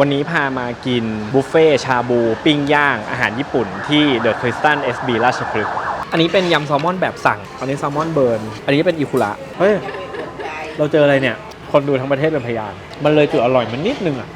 วันนี้พามากินบุฟเฟ่ชาบู ปิ้งย่าง อาหารญี่ปุ่นที่เดอะคริสตัน SB ราชพฤกษ์อันนี้เป็นยำแซลมอนแบบสั่ง อันนี้แซลมอนเบิร์น อันนี้เป็นอิคุระ เฮ้ย เราเจออะไรเนี่ย คนดูทั้งประเทศเป็นพยาน มันเลยจุดอร่อยมันนิดนึงอะ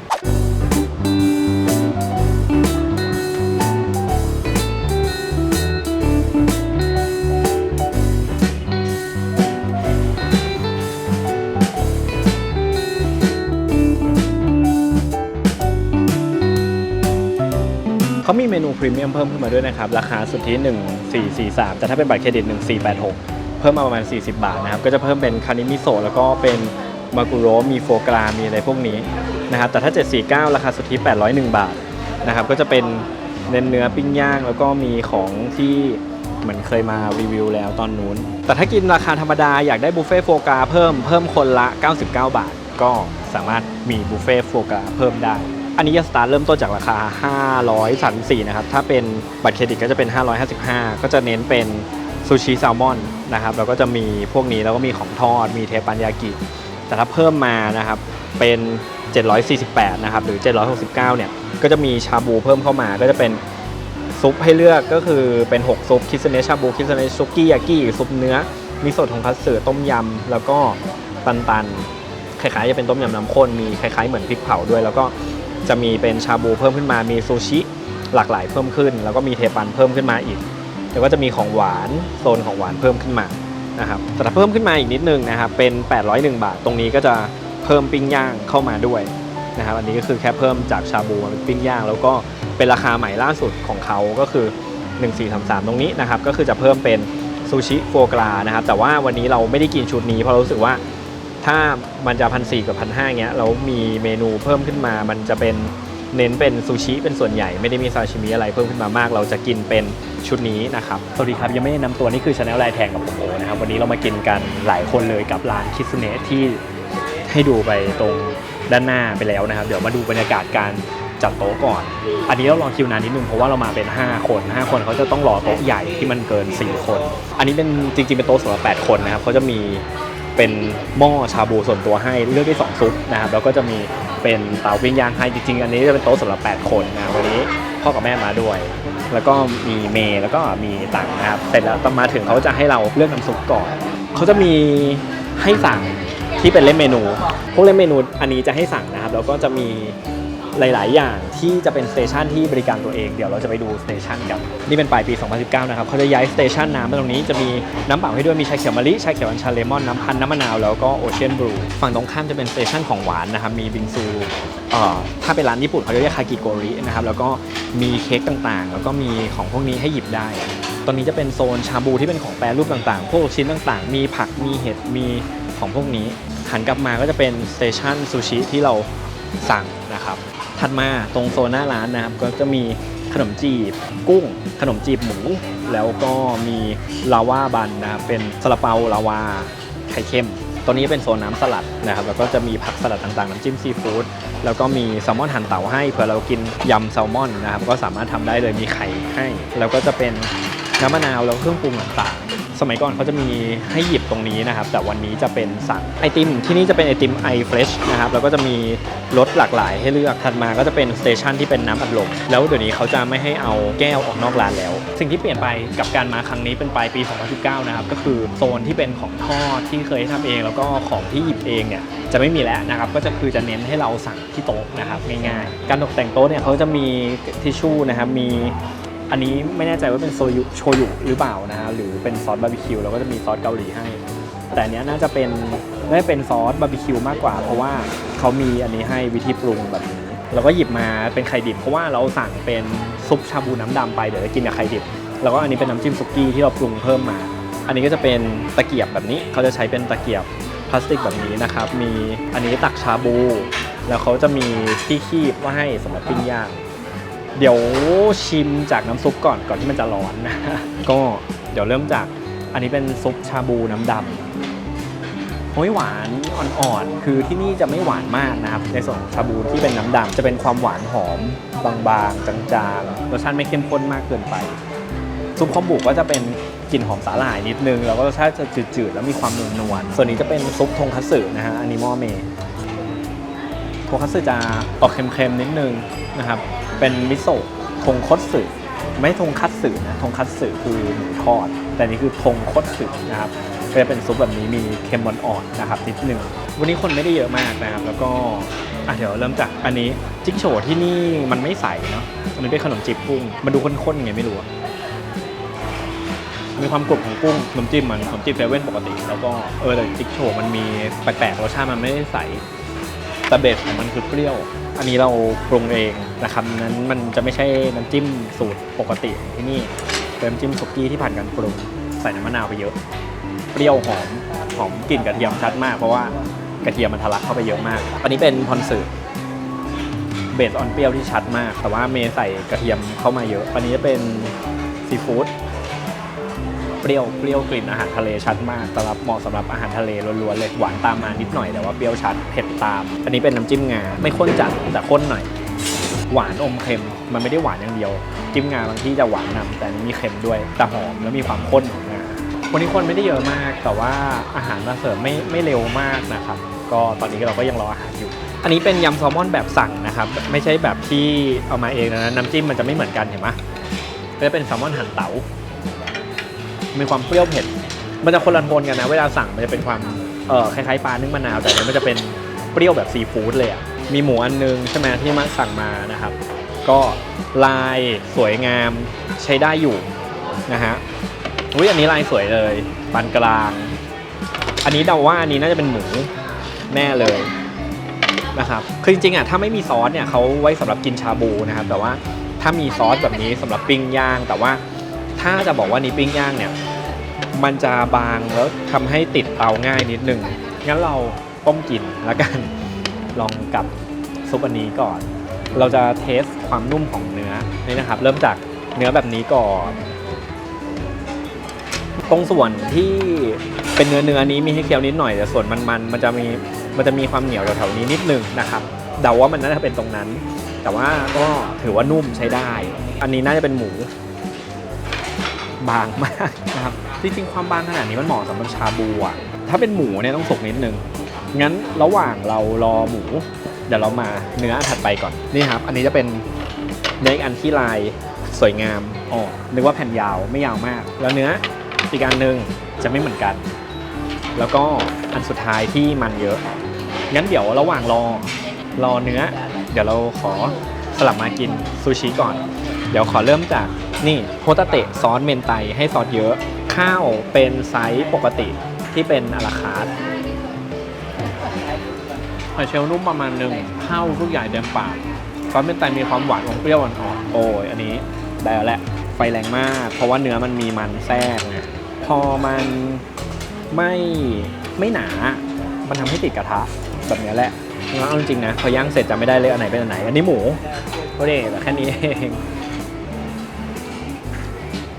เมีเมนูพรีเมียมเพิ่มขึ้นมาด้วยนะครับ ราคาสุทธิ1443 แต่ถ้าเป็นบัตรเครดิต 1486 เพิ่มมาประมาณ 40 บาทนะครับ ก็จะเพิ่มเป็นคานิมิโซะแล้วก็เป็นมากุโรมีโฟกรามีอะไรพวกนี้นะครับ แต่ถ้า 749 ราคาสุทธิ801 บาทนะครับ ก็จะเป็นเน้นเนื้อปิ้งย่างแล้วก็มีของที่เหมือนเคยมารีวิวแล้วตอนนู้น แต่ถ้ากินราคาธรรมดาอยากได้บุฟเฟ่โฟกาเพิ่มเพิ่มคนละ 99 บาท ก็สามารถมีบุฟเฟ่โฟกาเพิ่มได้ อันนี้จะสตาร์ทเริ่มต้นจากราคา 534 นะครับ ถ้าเป็นบัตรเครดิตก็จะเป็น 555 ก็จะเน้นเป็นซูชิแซลมอนนะครับ แล้วก็จะมีพวกนี้แล้วก็มีของทอด มีเทปันยากิ แต่ถ้าเพิ่มมานะครับเป็น 748 นะครับ หรือ 769 เนี่ย ก็จะมีชาบูเพิ่มเข้ามา ก็จะเป็นซุปให้เลือกก็คือเป็น 6 ซุป คิสเนชาบู คิสเนซุกี้ยากิซุปเนื้อมิโซะทงคัตสึต้มยำ แล้วก็ตันตันๆคล้ายๆจะเป็นต้มยำน้ำข้น มีคล้ายๆเหมือนพริกเผาด้วย แล้วก็ จะมีเป็นชาบูเพิ่มขึ้นมามีซูชิหลากหลายเพิ่มขึ้น แล้วก็มีเทปันเพิ่มขึ้นมาอีกแล้วก็จะมีของหวานโซนของหวานเพิ่มขึ้นมานะครับแต่ถ้าเพิ่มขึ้นมาอีกนิดนึงนะครับเป็น 801 บาท ตรงนี้ก็จะเพิ่มปิ้งย่างเข้ามาด้วยนะครับอันนี้ก็คือแค่เพิ่มจากชาบูมาเป็นปิ้งย่าง แล้วก็เป็นราคาใหม่ล่าสุดของเขาก็คือ 1433 ตรงนี้นะครับก็คือจะเพิ่มเป็นซูชิโฟกรานะครับแต่ว่าวันนี้เราไม่ได้กินชุดนี้เพราะเรารู้สึกว่า ถ้ามันจะพันสี่กับพันห้าเงี้ยแล้วมีเมนูเพิ่มขึ้นมา มันจะเป็นเน้นเป็นซูชิเป็นส่วนใหญ่ไม่ได้มีซาชิมิอะไรเพิ่มขึ้นมามาก เราจะกินเป็นชุดนี้นะครับสวัสดีครับยังไม่ได้นำตัวนี่คือชาแนลลายแทงกับผมโอนะครับวันนี้เรามากินกันหลายคนเลยกับร้านคิสเนะที่ให้ดูไปตรงด้านหน้าไปแล้วนะครับ เดี๋ยวมาดูบรรยากาศการจัดโต๊ะก่อน อันนี้เราลองคิวนานนิดนึงเพราะว่าเรามาเป็น 5 คน 5 คนเขาจะต้องรอโต๊ะใหญ่ที่มันเกิน 4 คน อันนี้เป็นจริงๆเป็นโต๊ะสำหรับ8คนนะครับเขาจะมี เป็นหม้อชาบูส่วนตัวให้เลือกได้2ซุปนะครับแล้วก็จะมีเป็นเตาปิ้งย่างให้จริงๆ อันนี้จะเป็นโต๊ะสำหรับ 8 คนนะวันนี้พ่อกับแม่มาด้วย แล้วก็มีเมย์แล้วก็มีตังนะครับเสร็จแล้วตอนมาถึงเขาจะให้เราเลือกน้ำซุปก่อนเขาจะมีให้สั่งที่เป็นเล่มเมนู พวกเล่มเมนูอันนี้จะให้สั่งนะครับแล้วก็จะมี หลาย ๆ อย่างที่จะเป็นสเตชันที่บริการตัวเองเดี๋ยวเราจะไปดูสเตชันกันนี่เป็นปลายปี 2019 นะครับเขาจะย้ายสเตชันน้ำมาตรงนี้จะมีน้ำเปล่าให้ด้วยมีชาเขียวมะลิชาเขียวอัญชันเลมอนน้ำพันน้ำมะนาวแล้วก็โอเชียนบลูฝั่งตรงข้ามจะเป็นสเตชันของหวานนะครับมีบิงซูเอ่อถ้าเป็นร้านญี่ปุ่นเขาจะเรียกคากิโกรินะครับแล้วก็มีเค้กต่างๆ แล้วก็มีของพวกนี้ให้หยิบได้ตรงนี้จะเป็นโซนชาบูที่เป็นของแปรรูปต่างๆ พวกลูกชิ้นต่างๆ มีผักมีเห็ดมีของพวกนี้หันกลับมาก็จะเป็นสเตชันซูชิที่เราสั่งนะครับ ถัดมาตรงโซนหน้าร้านนะครับก็จะมีขนมจีบกุ้ง ขนมจีบหมู แล้วก็มีลาวาบันนะครับเป็นซาลาเปาลาวาไข่เค็ม ตัวนี้เป็นโซนน้ำสลัดนะครับแล้วก็จะมีผักสลัดต่างๆ น้ำจิ้มซีฟู้ดแล้วก็มีแซลมอนหั่นเต๋าให้เผื่อเรากินยำแซลมอนนะครับก็สามารถทำได้เลยมีไข่ให้ แล้วก็จะเป็นน้ำมะนาวแล้วเครื่องปรุงต่างๆ สมัยก่อนเขาจะมีให้หยิบตรงนี้นะครับ แต่วันนี้จะเป็นสั่งไอติม ที่นี่จะเป็นไอติมไอเฟรชนะครับ แล้วก็จะมีรสหลากหลายให้เลือก ถัดมาก็จะเป็นสเตชันที่เป็นน้ำอัดลม แล้วเดี๋ยวนี้เขาจะไม่ให้เอาแก้วออกนอกร้านแล้ว สิ่งที่เปลี่ยนไปกับการมาครั้งนี้เป็นปลายปี 2019 นะครับ ก็คือโซนที่เป็นของทอดที่เคยทำเอง แล้วก็ของที่หยิบเองเนี่ยจะไม่มีแล้วนะครับ ก็จะคือจะเน้นให้เราสั่งที่โต๊ะนะครับง่ายๆ การตกแต่งโต๊ะเนี่ยเขาจะมีทิชชู่นะครับ มี อันนี้ไม่แน่ใจว่าเป็นโซยุโชยุหรือเปล่านะหรือเป็นซอสบาร์บีคิวแล้วก็จะมีซอสเกาหลีให้ แต่อันเนี้ยน่าจะเป็นน่าจะเป็นซอสบาร์บีคิวมากกว่า เพราะว่าเขามีอันนี้ให้วิธีปรุงแบบนี้เราก็หยิบมาเป็นไข่ดิบเพราะว่าเราสั่งเป็นซุปชาบูน้ำดำไปเดี๋ยวจะกินกับไข่ดิบ แล้วก็อันนี้เป็นน้ำจิ้มสุกี้ที่เราปรุงเพิ่มมา อันนี้ก็จะเป็นตะเกียบแบบนี้เขาจะใช้เป็นตะเกียบพลาสติกแบบนี้นะครับ มีอันนี้ตักชาบู แล้วเขาจะมีที่คีบว่าให้สำหรับปิ้งย่าง เดี๋ยวชิมจากน้ำซุปก่อนก่อนที่มันจะร้อนนะ ก็เดี๋ยวเริ่มจากอันนี้เป็นซุปชาบูน้ำดำโอ้ยหวานอ่อนๆ คือที่นี่จะไม่หวานมากนะครับ ในส่วนของชาบูที่เป็นน้ำดำจะเป็นความหวานหอม บางๆ จางๆ รสชาติไม่เข้มข้นมากเกินไป ซุปคอมบุกก็จะเป็นกลิ่นหอมสาหร่ายนิดนึง แล้วก็รสชาติจะจืดๆ แล้วมีความนวลๆส่วนนี้จะเป็นซุปทงคัตสึนะฮะอันนี้หม้อเมโทคัตสึจะออกเค็มๆนิดนึงนะครับ เป็นมิโซะทงคตสึไม่ทงคัตสึนะทงคัตสึคือหมูทอด แต่นี่คือทงคตสึนะครับก็จะเป็นซุปแบบนี้มีเค็มอ่อนๆนะครับนิดหนึ่งวันนี้คนไม่ได้เยอะมากนะครับ แล้วก็อะเดี๋ยวเริ่มจากอันนี้จิ๊กโฉที่นี่มันไม่ใสเนาะอันนี้เป็นขนมจีบกุ้งมันดูข้นๆไงไม่รู้อะมีความกรุบของกุ้งน้ำจิ้มมันขนมจีบเซเว่นปกติ แล้วก็เออแต่จิ๊กโฉมันมีแปลกๆรสชาติมันไม่ได้ใสแต่เบสของมันคือเปรี้ยว อันนี้เราปรุงเองนะครับนั้นมันจะไม่ใช่น้ำจิ้มสูตรปกติที่นี่เป็นน้ำจิ้มสุกี้ที่ผ่านการปรุงใส่น้ำมะนาวไปเยอะ เปรี้ยวหอมหอมกลิ่นกระเทียมชัดมากเพราะว่ากระเทียมมันทะลักเข้าไปเยอะมาก อันนี้เป็นพอนสึเบสออนเปรี้ยวที่ชัดมาก แต่ว่าเมย์ใส่กระเทียมเข้ามาเยอะ อันนี้จะเป็นซีฟู้ด เปรี้ยวเปรี้ยวกลิ่นอาหารทะเลชัดมากสำหรับเหมาะสำหรับอาหารทะเลล้วนๆเลยหวานตามมานิดหน่อยแต่ว่าเปรี้ยวชัดเผ็ดตาม อันนี้เป็นน้ำจิ้มงาไม่ข้นจัดแต่ข้นหน่อย หวานอมเค็มมันไม่ได้หวานอย่างเดียว จิ้มงาบางที่จะหวานนำแต่อันนี้มีเค็มด้วยแต่หอมแล้วมีความข้นของงาวันนี้คนไม่ได้เยอะมากแต่ว่าอาหารมาเสิร์ฟไม่ไม่เร็วมากนะครับก็ตอนนี้เราก็ยังรออาหารอยู่ อันนี้เป็นยำแซลมอนแบบสั่งนะครับ ไม่ใช่แบบที่เอามาเองนะน้ำจิ้มมันจะไม่เหมือนกันเห็นไหมก็จะเป็นแซลมอนหั่นเต๋า มีความเปรี้ยวเผ็ด มันจะคนละโทนกันนะ เวลาสั่งมันจะเป็นความเออคล้ายๆปลานึ่งมะนาวแต่อันนี้มันจะเป็นเปรี้ยวแบบซีฟู้ดเลยอะมีหมูอันนึงใช่ไหมที่มาสั่งมานะครับ ก็ลายสวยงามใช้ได้อยู่นะฮะอุ้ยอันนี้ลายสวยเลยปานกลาง อันนี้เดาว่าอันนี้น่าจะเป็นหมูแน่เลยนะครับคือจริงๆอะถ้าไม่มีซอสเนี่ยเขาไว้สำหรับกินชาบูนะครับแต่ว่าถ้ามีซอสแบบนี้สำหรับปิ้งย่าง แต่ว่าถ้าจะบอกว่านี้ปิ้งย่างเนี่ย มันจะบางแล้วทำให้ติดเตาง่ายนิดนึง งั้นเราต้มกินแล้วกัน ลองกับซุปอันนี้ก่อน เราจะเทสความนุ่มของเนื้อนี่นะครับ เริ่มจากเนื้อแบบนี้ก่อน ตรงส่วนที่เป็นเนื้อเนื้อนี้มีให้เคี้ยวนิดหน่อยแต่ส่วนมันมันมันจะมีมันจะมีความเหนียวแถวๆนี้นิดนึงนะครับเดาว่ามันน่าจะเป็นตรงนั้น แต่ว่าก็ถือว่านุ่มใช้ได้ อันนี้น่าจะเป็นหมู บางมาก จริงๆความบางขนาดนี้มันเหมาะสำหรับชาบูอะถ้าเป็นหมูเนี่ยต้องสุกนิดนึง งั้นระหว่างเรารอหมู เดี๋ยวเรามาเนื้ออันถัดไปก่อนนี่ครับ อันนี้จะเป็นเนื้ออีกอันที่ลายสวยงามอ๋อนึกว่าแผ่นยาวไม่ยาวมาก แล้วเนื้ออีกอันหนึ่งจะไม่เหมือนกัน แล้วก็อันสุดท้ายที่มันเยอะ งั้นเดี๋ยวระหว่างรอรอเนื้อ เดี๋ยวเราขอสลับมากินซูชิก่อน เดี๋ยวขอเริ่มจากนี่โฮตาเตะซอสเมนไตให้ซอสเยอะ ข้าวเป็นไซส์ปกติที่เป็นอาราคาร์ทหอยเชลล์นุ่มประมาณหนึ่งข้าวลูกใหญ่เต็มปากซอสเมนไตมีความหวานของเปรี้ยวอ่อนๆโอ้ยอันนี้ได้แล้วแหละไฟแรงมาก เพราะว่าเนื้อมันมีมันแทรกไงพอมันไม่ไม่หนา มันทำให้ติดกระทะแบบนี้แหละแล้วเอาจริงๆนะพอย่างเสร็จจะไม่ได้เลยอันไหนเป็นอันไหน อันนี้หมูก็ได้แต่แค่นี้เอง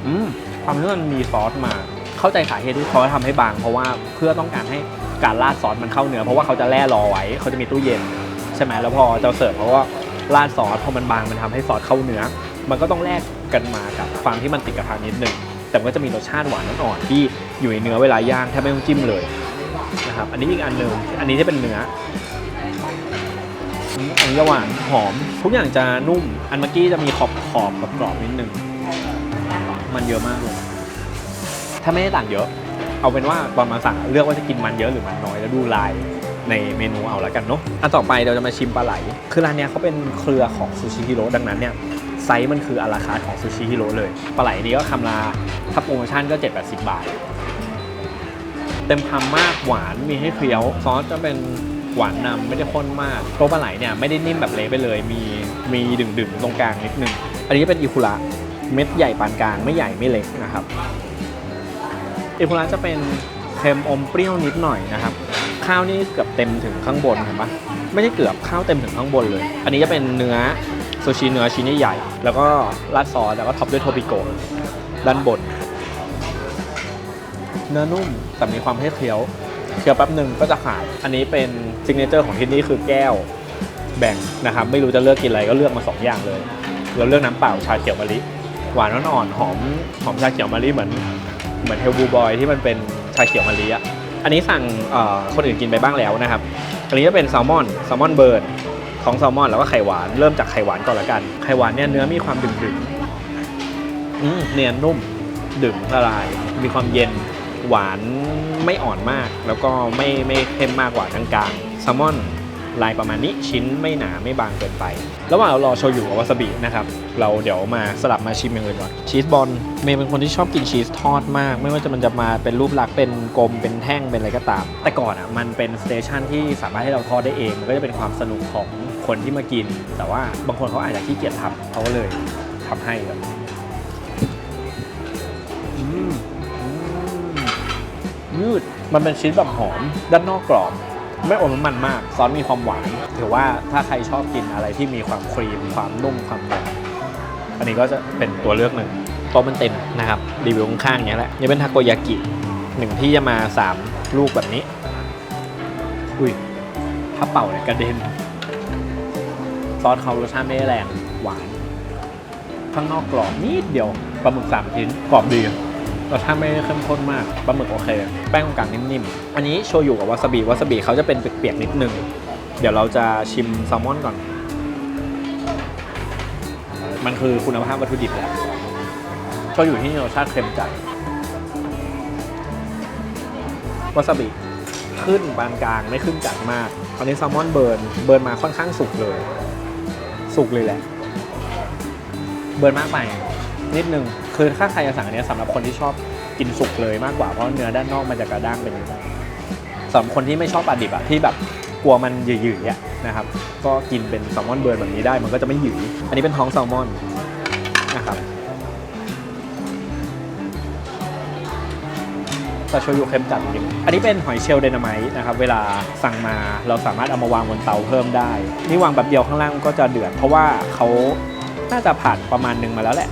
อืม ความที่มันมีซอสมา เข้าใจสาเหตุที่เขาทำให้บาง เพราะว่าเพื่อต้องการให้การราดซอสมันเข้าเนื้อเพราะว่าเขาจะแล่รอไว้เขาจะมีตู้เย็นใช่ไหมแล้วพอจะเสิร์ฟเพราะว่าราดซอสพอมันบางมันทำให้ซอสเข้าเนื้อ มันก็ต้องแลกกันมากับความที่มันติดกระทะนิดนึงแต่มันก็จะมีรสชาติหวานอ่อนๆที่อยู่ในเนื้อเวลาย่างแทบไม่ต้องจิ้มเลยนะครับอันนี้อีกอันหนึ่งอันนี้ที่เป็นเนื้อ อันนี้จะหวานหอม ทุกอย่างจะนุ่ม อันเมื่อกี้จะมีขอบขอบกับกรอบนิดนึง มันเยอะมากเลยถ้าไม่ได้ต่างเยอะ เอาเป็นว่าตอนมาสั่งเลือกว่าจะกินมันเยอะหรือมันน้อยแล้วดูลายในเมนูเอาแล้วกันเนาะอันต่อไปเราจะมาชิมปลาไหล คือร้านเนี้ยเขาเป็นเครือของซูชิฮิโร่ดังนั้นเนี่ยไซส์มันคืออาราคาของซูชิฮิโร่เลย ปลาไหลนี้ก็คำละถ้าโปรโมชั่นก็ 7 8 0 บาท เต็มคำมากหวานมีให้เคี้ยว ซอสจะเป็นหวานนำไม่ได้ข้นมากตัวปลาไหลเนี่ยไม่ได้นิ่มแบบเละไปเลย มีมีดึงๆตรงกลางนิดนึง อันนี้เป็นอิคุระ เม็ดใหญ่ปานกลางไม่ใหญ่ไม่เล็กนะครับอิคุระจะเป็นเค็มอมเปรี้ยวนิดหน่อยนะครับ ข้าวนี่เกือบเต็มถึงข้างบนเห็นปะไม่ใช่เกือบข้าวเต็มถึงข้างบนเลย อันนี้จะเป็นเนื้อซูชิเนื้อชิ้นใหญ่แล้วก็ราดซอสแล้วก็ท็อปด้วยโทปิโกะด้านบน เนื้อนุ่มแต่มีความให้เคี้ยวเคี้ยวแป๊บหนึ่งก็จะขาด อันนี้เป็นซิกเนเจอร์ของที่นี่คือแก้วแบ่งนะครับ ไม่รู้จะเลือกกินอะไรก็เลือกมาสองอย่างเลย เราเลือกน้ำเปล่าชาเขียวมะลิ หวานอ่อนๆหอมหอมชาเขียวมะลิเหมือนเหมือนเฮลบูบอยที่มันเป็นชาเขียวมะลิอะอันนี้สั่งคนอื่นกินไปบ้างแล้วนะครับ อันนี้จะเป็นแซลมอนแซลมอนเบิร์นท้องแซลมอนแล้วก็ไข่หวานเริ่มจากไข่หวานก่อนละกันไข่หวานเนี่ยเนื้อมีความดึงๆอืมเนียนนุ่มดึงละลาย มีความเย็นหวานไม่อ่อนมาก แล้วก็ไม่ไม่เข้มมากกว่ากลางๆแซลมอน ลายประมาณนี้ชิ้นไม่หนาไม่บางเกินไป ระหว่างเรารอโชยุกับวาซาบินะครับ เราเดี๋ยวมาสลับมาชิมอย่างอื่นก่อนชีสบอลเมย์เป็นคนที่ชอบกินชีสทอดมาก ไม่ว่าจะมันจะมาเป็นรูปลักษณ์เป็นกลมเป็นแท่งเป็นอะไรก็ตาม แต่ก่อนอะมันเป็นสเตชันที่สามารถให้เราทอดได้เองมันก็จะเป็นความสนุกของคนที่มากิน แต่ว่าบางคนเขาอาจจะขี้เกียจทำเขาก็เลยทำให้แบบอืมอืมยืดมันเป็นชีสแบบหอมด้านนอกกรอบ ไม่อมน้ำมันมาก ซอสมีความหวาน ถือว่าถ้าใครชอบกินอะไรที่มีความครีม ความนุ่ม ความเนอันนี้ก็จะเป็นตัวเลือกหนึ่งโต๊ะมันเต็มนะครับ รีวิวข้างๆอย่างนี้ยแหละนี่เป็นทาโกยากิหนึ่งที่จะมา 3 ลูกแบบนี้ อุ้ยถ้าเป่าเนี่ยกระเด็น ซอสเขารสชาติไม่แรง หวาน ข้างนอกกรอบนิดเดียวปลาหมึกสามชิ้นกรอบดี รสชาติไม่ได้เข้มข้นมากปลาหมึกโอเค แป้งตรงกลางนิ่มๆ อันนี้โชยุกับวาซาบิวาซาบิเขาจะเป็นเปียกๆนิดนึง เดี๋ยวเราจะชิมแซลมอนก่อน มันคือคุณภาพวัตถุดิบแหละโชยุที่นี่รสชาติเค็มจัดวาซาบิขึ้นปานกลางไม่ขึ้นจัดมากตอนนี้แซลมอนเบิร์นเบิร์นมาค่อนข้างสุกเลย สุกเลยแหละ เบิร์นมากไปนิดนึง คือถ้าใครจะสั่งอันนี้สำหรับคนที่ชอบกินสุกเลยมากกว่าเพราะเนื้อด้านนอกมันจะกระด้างเป็นอย่างนี้สำหรับคนที่ไม่ชอบปลาดิบอะที่แบบกลัวมันหยืดๆอะนะครับ ก็กินเป็นแซลมอนเบิร์นแบบนี้ได้มันก็จะไม่หยืดอันนี้เป็นท้องแซลมอนนะครับแต่โชยุเค็มจัดจริงอันนี้เป็นหอยเชลล์ไดนาไมต์นะครับ เวลาสั่งมาเราสามารถเอามาวางบนเตาเพิ่มได้ นี่วางแบบเดียวข้างล่างก็จะเดือด เพราะว่าเขาน่าจะผ่านประมาณหนึ่งมาแล้วแหละ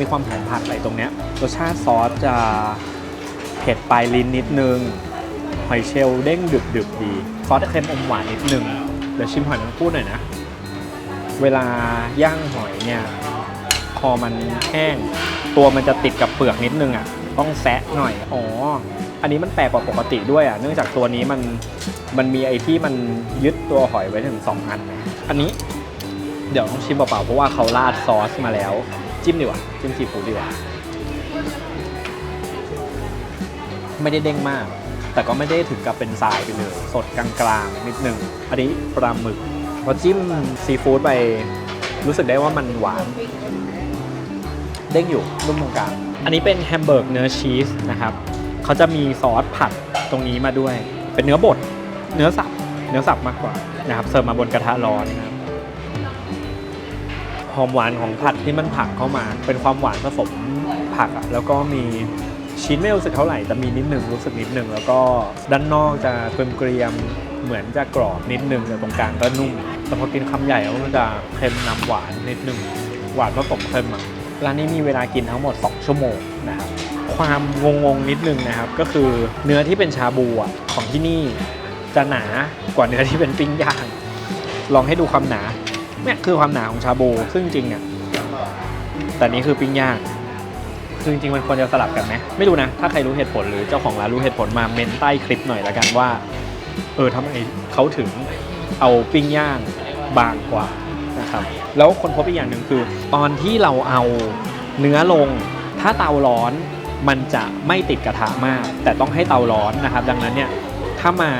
มีความหอมผัดอะไรตรงเนี้ยรสชาติซอสจะเผ็ดปลายลิ้นนิดนึงหอยเชลล์เด้งดึบดึบดีซอสเค็มอมหวานนิดนึงเดี๋ยวชิมหอยนางรมหน่อยนะ เวลาย่างหอยเนี่ยพอมันแห้ง ตัวมันจะติดกับเปลือกนิดนึงอะต้องแซะหน่อยอ๋ออันนี้มันแปลกกว่าปกติด้วยอะเนื่องจากตัวนี้มันมันมีไอ้ที่มันยึดตัวหอยไว้ถึง2อัน อันนี้เดี๋ยวต้องชิมเปล่าๆเพราะว่าเขาราดซอสมาแล้ว จิ้มดีกว่า จิ้มซีฟู้ดดีกว่า ไม่ได้เด้งมาก แต่ก็ไม่ได้ถึงกับเป็นทรายไปเลย สดกลางๆ นิดนึง อันนี้ปลาหมึกพอจิ้มซีฟู้ดไป รู้สึกได้ว่ามันหวาน เด้งอยู่นุ่มตรงกลาง อันนี้เป็นแฮมเบอร์กเนื้อชีสนะครับเขาจะมีซอสผัดตรงนี้มาด้วย เป็นเนื้อบด เนื้อสับ เนื้อสับมากกว่านะครับ เสิร์ฟมาบนกระทะร้อนนะครับ หอมหวานของผัดที่มันผักเข้ามา เป็นความหวานผสมผักอะแล้วก็มีชิ้นไม่รู้สึกเท่าไหร่แต่มีนิดหนึ่งรู้สึกนิดหนึ่งแล้วก็ด้านนอกจะเกรียมเหมือนจะกรอบนิดหนึ่งแต่ตรงกลางก็นุ่มแต่พอกินคำใหญ่แล้วมันจะเค็มนำหวานนิดหนึ่งหวานผสมเค็มอะร้านนี้มีเวลากินทั้งหมด 2 ชั่วโมงนะครับความงงๆนิดนึงนะครับ ก็คือเนื้อที่เป็นชาบูอะของที่นี่จะหนากว่าเนื้อที่เป็นปิ้งย่างลองให้ดูความหนา เนี่ยคือความหนาของชาบูซึ่งจริงเนี่ยแต่นี้คือปิ้งย่างคือจริงมันควรจะสลับกันไหมไม่รู้นะ ถ้าใครรู้เหตุผลหรือเจ้าของร้านรู้เหตุผลมาเมนใต้คลิปหน่อยละกันว่า เออทำไมเขาถึงเอาปิ้งย่างบางกว่านะครับแล้วคนพบอีกอย่างหนึ่งคือ ตอนที่เราเอาเนื้อลง ถ้าเตาร้อนมันจะไม่ติดกระทะมาก แต่ต้องให้เตาร้อนนะครับ ดังนั้นเนี่ยถ้ามา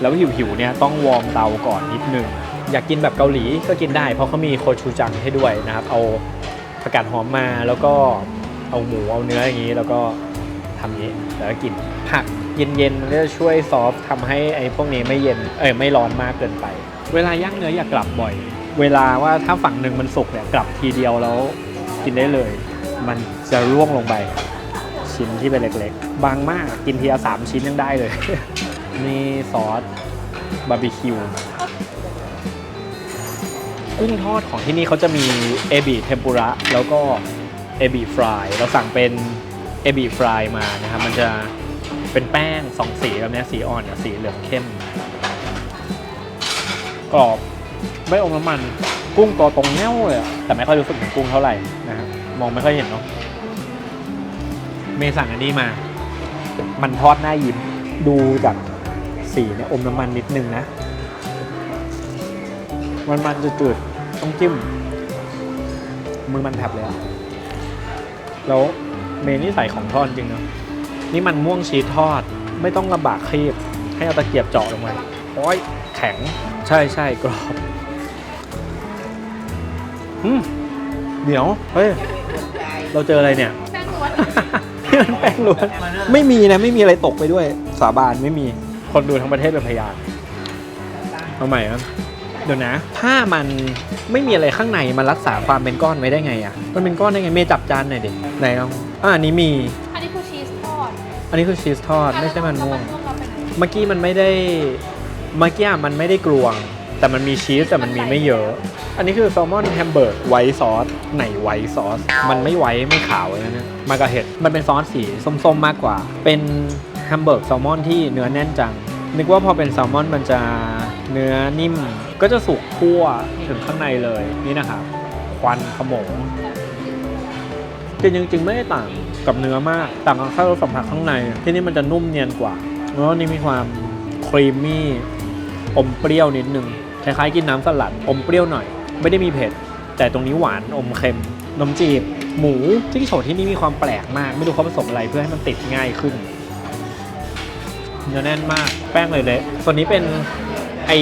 แล้วหิวๆเนี่ยต้องวอร์มเตาก่อนนิดนึง อยากกินแบบเกาหลีก็กินได้ เพราะเขามีโคชูจังให้ด้วยนะครับ เอาผักกาดหอมมาแล้วก็เอาหมูเอาเนื้ออย่างนี้ แล้วก็ทำนี้แล้วก็กินผักเย็นๆมันก็จะช่วยซอฟต์ทำให้ไอ้พวกนี้ไม่เย็นเอ้ยไม่ร้อนมากเกินไป เวลาย่างเนื้ออย่ากลับบ่อย เวลาว่าถ้าฝั่งหนึ่งมันสุกเนี่ยกลับทีเดียวแล้วกินได้เลย มันจะร่วงลงไป ชิ้นที่เป็นเล็กๆ บางมากกินทีละสามชิ้นยังได้เลย นี่ซอสบาร์บีคิว กุ้งทอดของที่นี่เขาจะมีเอบิเทมปุระแล้วก็เอบิฟรายเราสั่งเป็นเอบิฟรายมานะครับมันจะเป็นแป้งสองสีแบบเนี้ยสีอ่อนกับสีเหลืองเข้มกรอบไม่อมน้ำมันกุ้งตัวตรงแน่วเลยแต่ไม่ค่อยรู้สึกถึงกุ้งเท่าไหร่นะฮะมองไม่ค่อยเห็นเนาะเมย์สั่งอันนี้มา มันทอดหน้ายิ้มดูจากสีเนี่ยอมน้ำมันนิดนึงนะ มันมันจะจืดๆต้องจิ้ม มือมันแผลบเลยอะแล้วเมนี่ใส่ของทอดจริงเนาะนี่มันม่วงชีสทอด ไม่ต้องลำบากคีบ ให้เอาตะเกียบเจาะลงไปโอ้ยแข็ง ใช่ใช่กรอบ อืมเหนียว เฮ้ย เราเจออะไรเนี่ยแป้งล้วนนี่มันแป้งล้วน ไม่มีนะ ไม่มีอะไรตกไปด้วย สาบานไม่มี คนดูทั้งประเทศเป็นพยานเอาใหม่ครับ เดี๋ยวนะ ถ้ามันไม่มีอะไรข้างในมันรักษาความเป็นก้อนไว้ได้ไงอะมันเป็นก้อนได้ไงเมย์จับจานหน่อยดิไหนลองอ่าอันนี้มี อันนี้คือชีสทอดอันนี้คือชีสทอดไม่ใช่มันม่วง แล้วมันม่วงเราเป็นไหนเมื่อกี้มันไม่ได้เมื่อกี้อะมันไม่ได้กลวง แต่มันมีชีสแต่มันมีไม่เยอะ อันนี้คือแซลมอนแฮมเบอร์กไวท์ซอสไหนไวท์ซอส มันไม่ไวท์ไม่ขาวเลยนะเนี่ยมากับเห็ดมันเป็นซอสสีส้มๆมากกว่า เป็นแฮมเบอร์กแซลมอนที่เนื้อแน่นจัง นึกว่าพอเป็นแซลมอนมันจะ เนื้อนิ่มก็จะสุกคั่วถึงข้างในเลยนี่นะครับ ควันขโมงจริงจริงๆไม่ได้ต่างกับเนื้อมาก ต่างกันแค่รสสัมผัสข้างใน ที่นี่มันจะนุ่มเนียนกว่าแล้วนี่มีความครีมมี่อมเปรี้ยวนิดนึงคล้ายๆกินน้ำสลัดอมเปรี้ยวหน่อย ไม่ได้มีเผ็ด แต่ตรงนี้หวานอมเค็มนมจีบ หมูจิ้งโฉดที่นี่มีความแปลกมาก ไม่รู้เขาผสมอะไรเพื่อให้มันติดง่ายขึ้นเนื้อแน่นมาก แป้งเลยเละส่วนนี้เป็น ไอ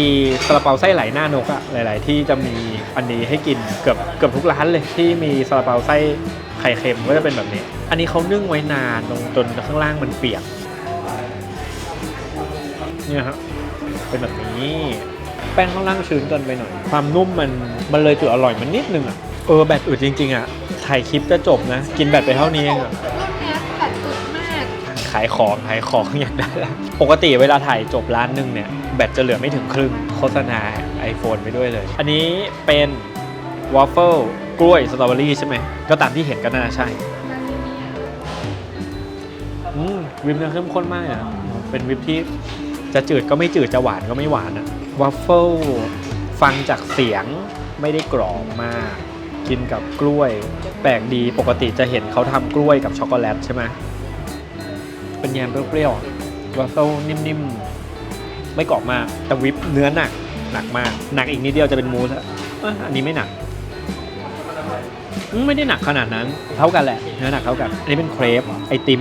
ซาลาเปาไส้ไหลหน้านกอะหลาย ๆ ที่จะมีอันนี้ให้กินเกือบเกือบทุกร้านเลยที่มีซาลาเปาไส้ไข่เค็มก็จะเป็นแบบนี้ อันนี้เขานึ่งไว้นานตรงจนข้างล่างมันเปียกเนี่ยครับเป็นแบบนี้แป้งข้างล่างชื้นเกินไปหน่อย ความนุ่มมันมันเลยจุดอร่อยมันนิดนึงอะเออแบตอึดจริง ๆ อะถ่ายคลิปจะจบนะ กินแบตไปเท่านี้เองอะรุ่นเนี้ยแบบสุดมาก ขายของขายของอยากได้แล้วปกติเวลาถ่ายจบร้านหนึ่งเนี่ย แบตจะเหลือไม่ถึงครึ่งโฆษณา iPhone ไปด้วยเลย อันนี้เป็นวอฟเฟิลกล้วยสตรอเบอรี่ใช่ไหม ก็ตามที่เห็นก็น่าใช่อืมวิปเนี่ยเข้มข้นมากอะ เป็นวิปที่จะจืดก็ไม่จืดจะหวานก็ไม่หวานอะวาฟเฟิลฟังจากเสียงไม่ได้กรอบมาก กินกับกล้วย แปลกดีปกติจะเห็นเขาทำกล้วยกับช็อกโกแลตใช่ไหมเป็นแยมเปรี้ยวๆวาฟเฟิลนิ่มๆ ไม่กรอบมาก แต่วิปเนื้อหนักหนักมาก หนักอีกนิดเดียวจะเป็นมูสแล้วเอ้ยอันนี้ไม่หนักอืมไม่ได้หนักขนาดนั้น เท่ากันแหละเนื้อหนักเท่ากัน อันนี้เป็นเครปไอติม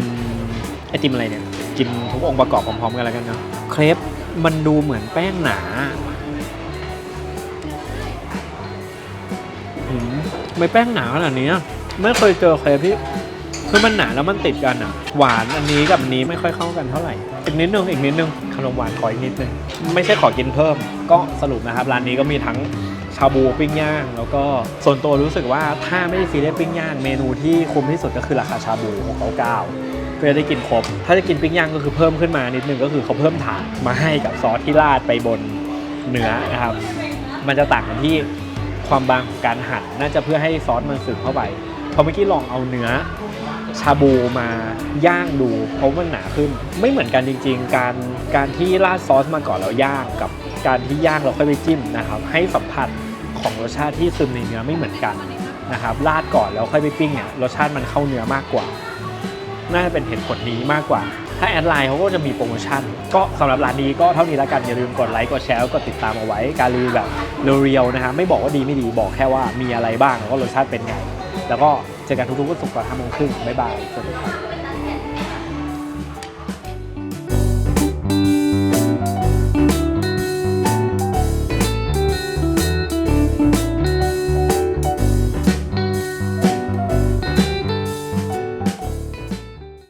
ไอติมอะไรเนี่ย กินทุกองค์ประกอบพร้อมๆกันแล้วกันเนาะเครปมันดูเหมือนแป้งหนาหืมไม่แป้งหนาขนาดนี้อะไม่เคยเจอเครปที่ คือมันหนาแล้วมันติดกันอะ หวานอันนี้กับอันนี้ไม่ค่อยเข้ากันเท่าไหร่ อีกนิดนึงอีกนิดนึงขนมหวานขออีกนิดนึงไม่ใช่ขอกินเพิ่ม ก็สรุปนะครับร้านนี้ก็มีทั้งชาบูปิ้งย่าง แล้วก็ส่วนตัวรู้สึกว่าถ้าไม่ได้ซีเรียสปิ้งย่างเมนูที่คุ้มที่สุดก็คือราคาชาบูของเขาเก้าก็จะได้กินครบ ถ้าจะกินปิ้งย่างก็คือเพิ่มขึ้นมานิดนึงก็คือเขาเพิ่มถาดมาให้กับซอสที่ราดไปบนเนื้อนะครับ มันจะต่างกันที่ความบางของการหั่นน่าจะเพื่อให้ซอสมันซึมเข้าไปพอเมื่อกี้ลองเอาเนื้อ ชาบูมาย่างดูเพราะมันหนาขึ้น ไม่เหมือนกันจริง ๆ การการที่ราดซอสมาก่อนแล้วย่างกับการที่ย่างเราค่อยไปจิ้มนะครับ ให้สัมผัสของรสชาติที่ซึมในเนื้อไม่เหมือนกันนะครับราดก่อนแล้วค่อยไปปิ้งเนี่ยรสชาติมันเข้าเนื้อมากกว่า น่าจะเป็นเหตุผลนี้มากกว่า ถ้าแอดไลน์เขาก็จะมีโปรโมชั่น ก็สำหรับร้านนี้ก็เท่านี้แล้วกัน อย่าลืมกดไลค์กดแชร์แล้วกดติดตามเอาไว้ การรีวิวแบบเรียวๆนะฮะไม่บอกว่าดีไม่ดีบอกแค่ว่ามีอะไรบ้างแล้วก็รสชาติเป็นไง แล้วก็เจอกันทุกๆวันศุกร์ตอนห้าโมงครึ่งบ๊ายบายสวัสดีครับ